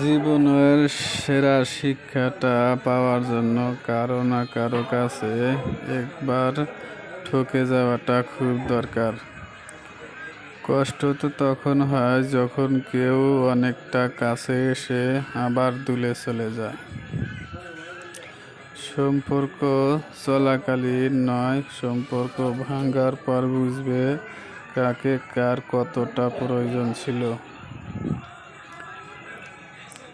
জীবনের সেরা শিক্ষাটা পাওয়ার জন্য কারও না কারও কাছে একবার ঠকে যাওয়াটা খুব দরকার। কষ্ট তো তখন হয় যখন কেউ অনেকটা কাছে এসে আবার দূলে চলে যায়। সম্পর্ক চলাকালীন নয়, সম্পর্ক ভাঙ্গার পর বুঝবে কাকে কার কতটা প্রয়োজন ছিল।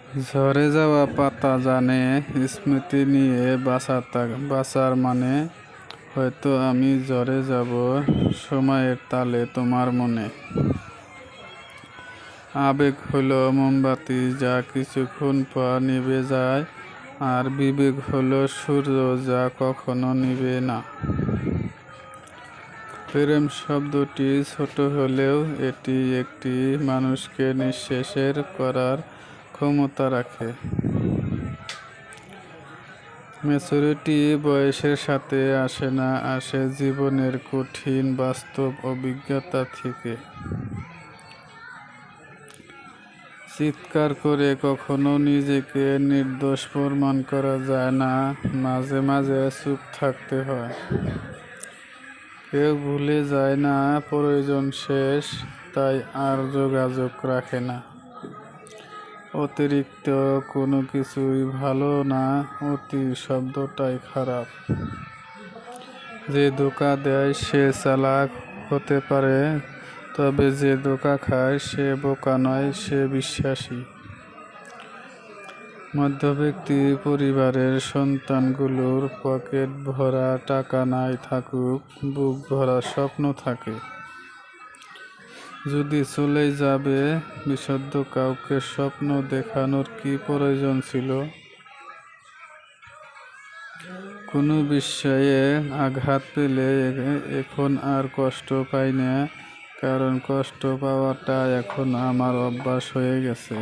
ঝরে যাওয়া পাতা জানে, স্মৃতি নিয়ে বাঁচাতা বাঁচার মানে হয়তো আমি ঝরে যাব সময়ের তালে তোমার মনে। আবেগ হলো মোমবাতি, যা কিছুক্ষণ পর নিভে যায়, আর বিবেক হলো সূর্য, যা কখনো নিবে না। প্রেম শব্দটি ছোট হলেও এটি একটি মানুষকে নিঃশেষের করার ক্ষমতা রাখে। ম্যাচুরিটি বয়সের সাথে আসে না, আসে জীবনের কঠিন বাস্তব অভিজ্ঞতা থেকে। চিৎকার করে কখনো নিজেকে নির্দোষ প্রমাণ করা যায় না, মাঝে মাঝে চুপ থাকতে হয়। কেউ ভুলে যায় না, প্রয়োজন শেষ, তাই আর যোগাযোগ রাখে না। অতিরিক্ত কোনো কিছুই ভালো না, অতি শব্দটাই খারাপ। যে ধোকা দেয় সে চালাক হতে পারে, তবে যে ধোকা খায় সে বোকা নয়, সে বিশ্বাসী। মধ্যবিত্তি পরিবারের সন্তানগুলোর পকেট ভরা টাকা নাই থাকুক, বুক ভরা স্বপ্ন থাকে। যদি চলে যাবে, বিশুদ্ধ কাউকে স্বপ্ন দেখানোর কি প্রয়োজন ছিল? কোনো বিষয়ে আঘাত পেলে এখন আর কষ্ট পাই না, কারণ কষ্ট পাওয়াটা এখন আমার অভ্যাস হয়ে গেছে।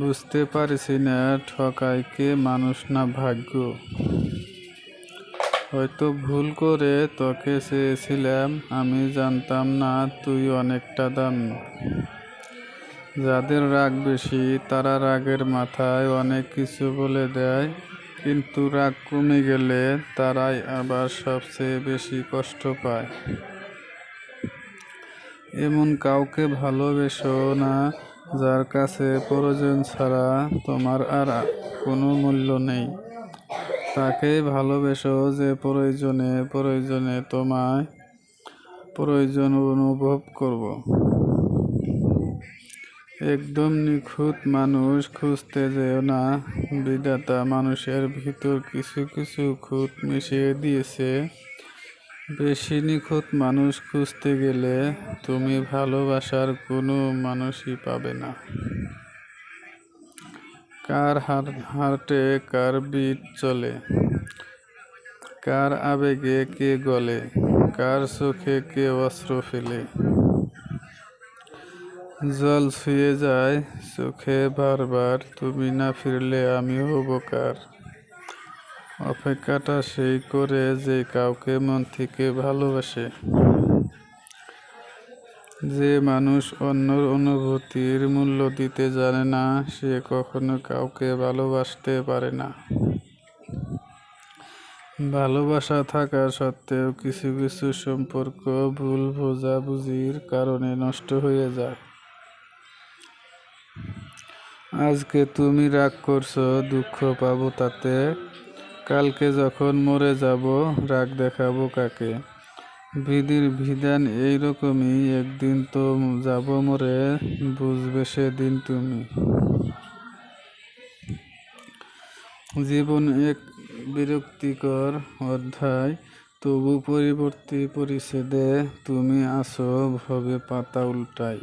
বুঝতে পারছি না ঠকাই কে মানুষ না ভাগ্য। হয়তো ভুল করে তোকে চেয়েছিলাম, আমি জানতাম না তুই অনেকটা দামি। যাদের রাগ বেশি, তারা রাগের মাথায় অনেক কিছু বলে দেয়, কিন্তু রাগ কমে গেলে তারাই আবার সবচেয়ে বেশি কষ্ট পায়। এমন কাউকে ভালোবেসো না, যার কাছে প্রয়োজন ছাড়া তোমার আর কোনো মূল্য নেই। তাকেই ভালোবেসো যে প্রয়োজনে প্রয়োজনে তোমায় প্রয়োজন অনুভব করব। একদম নিখুঁত মানুষ খুঁজতে যেও না। বিধাতা মানুষের ভিতর কিছু কিছু খুঁত মিশিয়ে দিয়েছে। বেশি নিখুঁত মানুষ খুঁজতে গেলে তুমি ভালোবাসার কোনো মানুষই পাবে না। কার হার হার্টে কার বিট চলে? কার আবেগে কে গলে? কার চোখে কে অস্ত্র ফেলে? জল ছুঁয়ে যায় চোখে বারবার, তুমি না ফিরলে আমি হব কার? অপেক্ষাটা সেই করে যে কাউকে মন থেকে ভালোবাসে। যে মানুষ অন্যর অনুভূতির মূল্য দিতে জানে না, সে কখনো কাউকে ভালোবাসতে পারে না। ভালোবাসা থাকা সত্ত্বেও কিছু কিছু সম্পর্ক ভুল বোঝাবুঝির কারণে নষ্ট হয়ে যায়। আজকে তুমি রাগ করছ, দুঃখ পাবো তাতে। কালকে যখন মরে যাব, রাগ দেখাবো কাকে? বিধির বিধান এইরকমই, একদিন তো যাব মরে বুঝবে সেদিন তুমি। জীবন এক বিরক্তিকর অধ্যায়, তবু পরিবর্তী পরিচ্ছেদে তুমি আসো ভবে পাতা উল্টাই।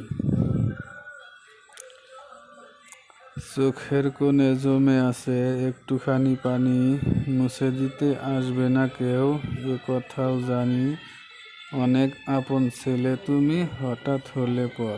চোখের কোণে জমে আছে একটুখানি পানি, মুছে দিতে আসবে না কেউ, এ কথাও জানি অনেক আপন ছেলে তুমি হঠাৎ হলে পর।